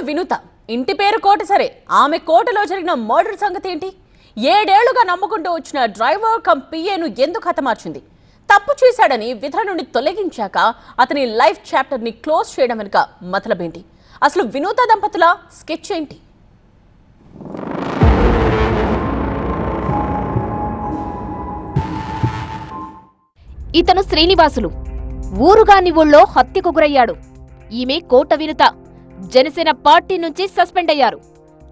వినుత. ఇంటి పేరు కోట సరే. ఆమె కోటలో జరిగిన మర్డర్ సంగతి ఏంటి? ఏడేళ్ళుగా నమ్ముకుంటూ వచ్చిన డ్రైవర్ కమ్ పిఏను ఎందుకు హతమార్చింది? తప్పు చేశాడని విధుల నుండి తొలగించాక అతని లైఫ్ చాప్టర్ని క్లోజ్ చేయడం వెనుక మతలబేంటి అసలు వినూత దంపతుల స్కెచ్ ఏంటి? ఇతను శ్రీనివాసులు. ఊరుగాని ఊళ్ళో హత్యకు గురయ్యాడు. ఈమె కోట వినుత. జనసేన పార్టీ నుంచి సస్పెండ్ అయ్యారు.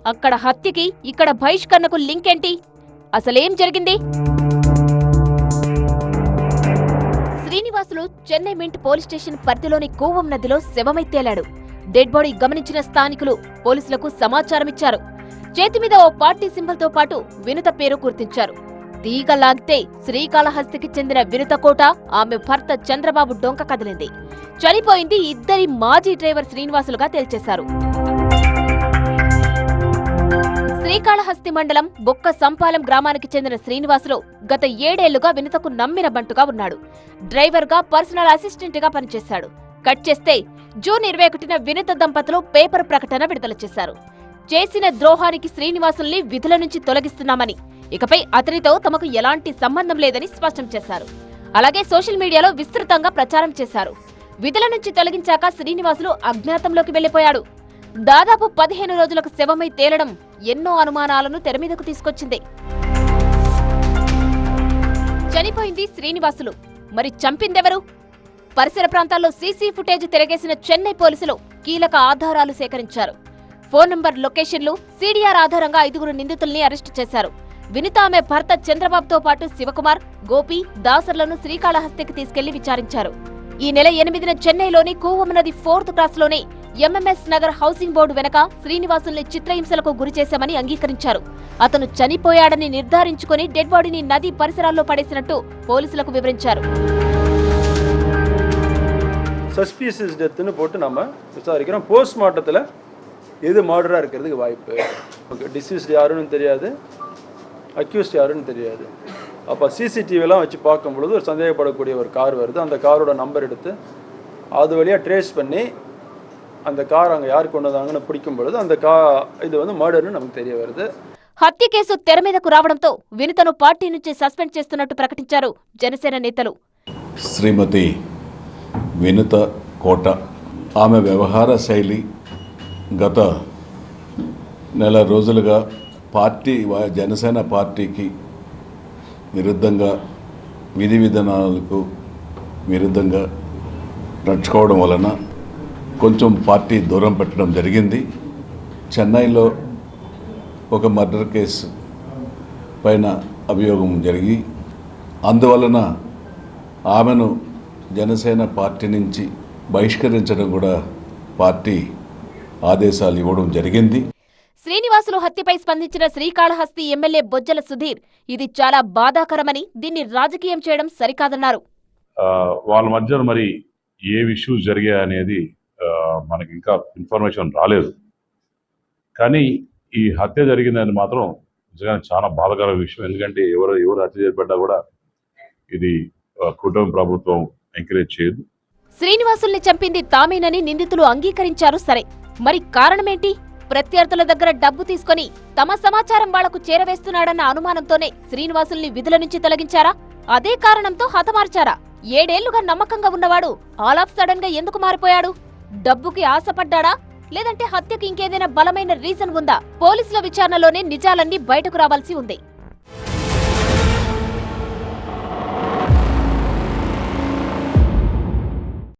అక్కడ హత్యకి ఇక్కడ బహిష్కరణకు లింక్ ఏంటి అసలేం జరిగింది? Srinivasulu Chennai mint police station పరిధిలోని కూవం నదిలో శవమై తేలాడు డెడ్ బాడీ గమనించిన స్థానికులు పోలీసులకు సమాచారమిచ్చారు. చేతి మీద ఓ పార్టీ సింబల్తో పాటు వినుత పేరు గుర్తించారు. తీగ లాగితే శ్రీకాళహస్తికి చెందిన వినుతకోట ఆమె భర్త చంద్రబాబు డొంక కదిలింది. చనిపోయింది ఇద్దరి మాజీ డ్రైవర్ శ్రీనివాసులుగా తేల్చేశారు. శ్రీకాళహస్తి మండలం బొక్క సంపాలెం గ్రామానికి చెందిన శ్రీనివాసులు గత ఏడేళ్ళుగా వినుతకు నమ్మిన బంటుగా ఉన్నాడు. డ్రైవర్గా పర్సనల్ అసిస్టెంట్గా పనిచేశాడు. కట్ చేస్తే జూన్ ఇరవై ఒకటిన వినుత దంపతులు పేపర్ ప్రకటన విడుదల చేశారు. చేసిన ద్రోహానికి శ్రీనివాసుల్ని విధుల నుంచి తొలగిస్తున్నామని. ఇకపై అతనితో తమకు ఎలాంటి సంబంధం లేదని స్పష్టం చేశారు. అలాగే సోషల్ మీడియాలో విస్తృతంగా ప్రచారం చేశారు. విధుల నుంచి తొలగించాక శ్రీనివాసులు అజ్ఞాతంలోకి వెళ్ళిపోయాడు దాదాపు పదిహేను రోజులకు శవమై తేలడం ఎన్నో అనుమానాలను తెరమీదకు తీసుకొచ్చింది. చనిపోయింది శ్రీనివాసులు. మరి చంపిందెవరు? పరిసర ప్రాంతాల్లో సీసీ ఫుటేజ్ తిరగేసిన చెన్నై పోలీసులు కీలక ఆధారాలు సేకరించారు. ఫోన్ నంబర్ లొకేషన్లు సీడీఆర్ ఆధారంగా ఐదుగురు నిందితుల్ని అరెస్టు చేశారు. వినిత ఆమె భర్త చంద్రబాబుతో పాటు శివకుమార్ గోపి దాసర్లను శ్రీకాళహస్తికి తీసుకెళ్ళి విచారించారు. ఈ నెల ఎనిమిదిన చెన్నైలోని కూవం నది fourth క్లాస్లోనే M M S Nagar housing board వెనక శ్రీనివాసుల్ని చిత్రహింసలకు గురిచేశామని అంగీకరించారు. అతను చనిపోయాడని నిర్ధారించుకుని డెడ్ బాడీని నది పరిసరాల్లో పడేసినట్టు పోలీసులకు వివరించారు. சஸ்பீசியஸ் டெத்துன்னு నమ్మ நம்ம పోస్ట్ போஸ்ட்மார்ட்டத்தில் எது மர்டராக இருக்கிறதுக்கு வாய்ப்பு ஓகே டிசீஸ்ட் யாருன்னு தெரியாது அக்யூஸ்ட் யாருன்னு தெரியாது அப்போ சிசிடிவிலாம் வச்சு பார்க்கும் பொழுது ஒரு சந்தேகப்படக்கூடிய ஒரு கார் வருது அந்த காரோட நம்பர் எடுத்து அது வழியாக ட்ரேஸ் பண்ணி அந்த கார் அங்கே யார் கொண்டு வந்தாங்கன்னு பிடிக்கும் பொழுது அந்த கா இது வந்து மர்டர்னு நமக்கு தெரிய வருது హత్య కేసు తెర మీదకు రావడంతో వినితను పార్టీ నుంచి సస్పెండ్ చేస్తున్నట్టు ప్రకటించారు జనసేన నేతలు శ్రీమతి వినుత కోట ఆమె వ్యవహార శైలి గత నెల రోజులుగా పార్టీ జనసేన పార్టీకి విరుద్ధంగా విధి విధానాలకు విరుద్ధంగా నడుచుకోవడం వలన కొంచెం పార్టీ దూరం పెట్టడం జరిగింది. చెన్నైలో ఒక మర్డర్ కేసు పైన అభియోగం జరిగి అందువలన ఆమెను జనసేన పార్టీ నుంచి బహిష్కరించడం కూడా పార్టీ ఆదేశాలు ఇవ్వడం జరిగింది. శ్రీనివాసులు హత్యపై స్పందించిన శ్రీకాళహస్తి ఎమ్మెల్యే బొజ్జల సుధీర్ ఇది చాలా బాధాకరమని దీన్ని రాజకీయం చేయడం సరికాదన్నారు. వాళ్ళ మధ్య మరి ఏ ఇష్యూస్ జరిగాయి అనేది మనకి ఇంకా ఇన్ఫర్మేషన్ రాలేదు. కానీ ఈ హత్య జరిగిందని మాత్రం నిజంగా చాలా బాధాకర విషయం. ఎందుకంటే ఎవరు ఎవరు హత్య చేపడ్డా కూడా ఇది కుటుంబ ప్రభుత్వం ఎంకరేజ్ చేయదు. శ్రీనివాసుల్ని చంపింది తామేనని నిందితులు అంగీకరించారు సరే. మరి కారణమేంటి? ప్రత్యర్థుల దగ్గర డబ్బు తీసుకొని తమ సమాచారం వాళ్ళకు చేరవేస్తున్నాడన్న అనుమానంతోనే శ్రీనివాసుల్ని విధుల నుంచి తొలగించారా? అదే కారణంతో హతమార్చారా? ఏడేళ్ళుగా నమ్మకంగా ఉన్నవాడు ఆల్ ఆఫ్ సడన్గా ఎందుకు మారిపోయాడు? డబ్బుకి ఆశపడ్డాడా? లేదంటే హత్యకి ఇంకేదైనా బలమైన రీజన్ ఉందా? పోలీసుల విచారణలోనే నిజాలన్నీ బయటకు రావాల్సి ఉంది.